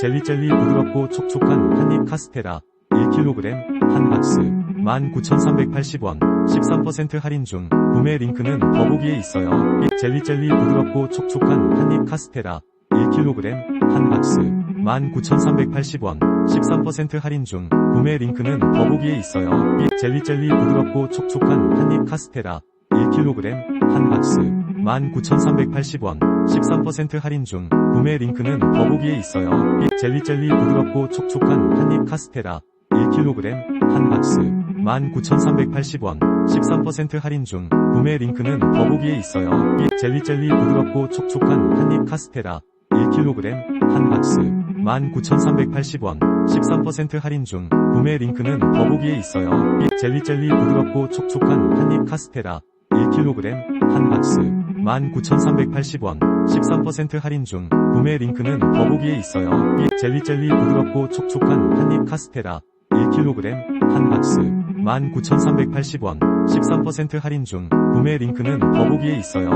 젤리젤리 부드럽고 촉촉한 한입 카스테라 1kg 한 박스 19,380원 13% 할인 중 구매 링크는 더보기에 있어요. 젤리젤리 부드럽고 촉촉한 한입 카스테라 1kg 한 박스 19,380원 13% 할인 중 구매 링크는 더보기에 있어요. 젤리젤리 부드럽고 촉촉한 한입 카스테라 1kg 한 박스 19,380원 13% 할인 중 구매 링크는 더보기에 있어요. 젤리젤리 부드럽고 촉촉한 한입 카스테라 1kg 한 박스 19,380원 13% 할인 중 구매 링크는 더보기에 있어요. 젤리젤리 부드럽고 촉촉한 한입 카스테라 1kg 한 박스 19,380원 13% 할인 중 구매 링크는 더보기에 있어요. 젤리젤리 부드럽고 촉촉한 한입 카스테라 1kg 한 박스 19,380원 13% 할인 중 구매 링크는 더보기에 있어요. 젤리젤리 부드럽고 촉촉한 한입 카스테라 1kg 한 박스 19,380원 13% 할인 중 구매 링크는 더보기에 있어요.